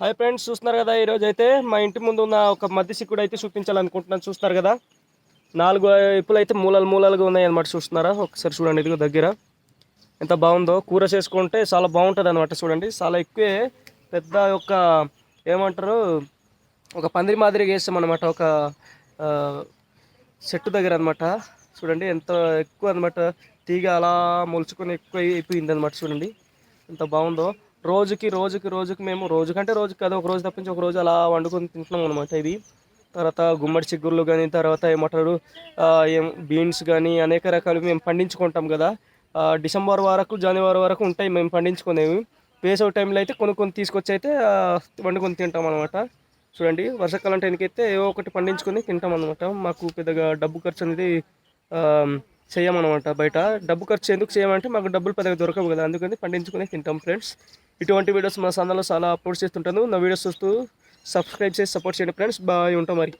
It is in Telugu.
హాయ్ ఫ్రెండ్స్ చూస్తున్నారు కదా ఈరోజు అయితే మా ఇంటి ముందు ఉన్న ఒక మధ్య సిక్కుడు అయితే చూపించాలనుకుంటున్నాను. చూస్తున్నారు కదా? నాలుగు ఇప్పులు అయితే మూలలు మూలలుగా ఉన్నాయి అనమాట చూస్తున్నారా? ఒకసారి చూడండి ఇదిగో దగ్గర. ఎంత బాగుందో? కూర చేసుకుంటే చాలా బాగుంటుంది అనమాట చూడండి. చాలా ఎక్కువే పెద్ద ఒక ఏమంటారు? ఒక పందిరి మాదిరిగా వేస్తాం ఒక చెట్టు దగ్గర అనమాట చూడండి ఎంత ఎక్కువ అనమాట తీగ అలా మొలుచుకొని ఎక్కువ అయిపోయింది అనమాట చూడండి. ఎంత బాగుందో? రోజుకి రోజుకి రోజుకి మేము రోజు కంటే రోజు కదా ఒక రోజు తప్పించి ఒక రోజు అలా వండుకొని తింటున్నాం అనమాట ఇది. తర్వాత గుమ్మడి చిగుర్లు కానీ తర్వాత ఏమంటారు ఏం బీన్స్ కానీ అనేక రకాలు మేము పండించుకుంటాం కదా. డిసెంబర్ వరకు జనవరి వరకు ఉంటాయి మేము పండించుకునేవి. వేసవి టైంలో అయితే కొనుక్కొని తీసుకొచ్చి అయితే వండుకొని తింటాం అనమాట చూడండి వర్షాకాలం టైంకి అయితే ఏవో ఒకటి పండించుకొని తింటాం అనమాట మాకు పెద్దగా డబ్బు ఖర్చు అనేది చేయమనమాట బయట. డబ్బు ఖర్చు ఎందుకు చేయమంటే మాకు డబ్బులు పెద్దగా దొరకవు కదా అందుకని పండించుకొని తింటాం ఫ్రెండ్స్. ఇటువంటి వీడియోస్ మా ఛానల్లో చాలా అప్లోడ్ చేస్తుంటాను. నా వీడియోస్ చూస్తూ సబ్స్క్రైబ్ చేసి సపోర్ట్ చేయండి ఫ్రెండ్స్. బాగా ఉంటాం మరి.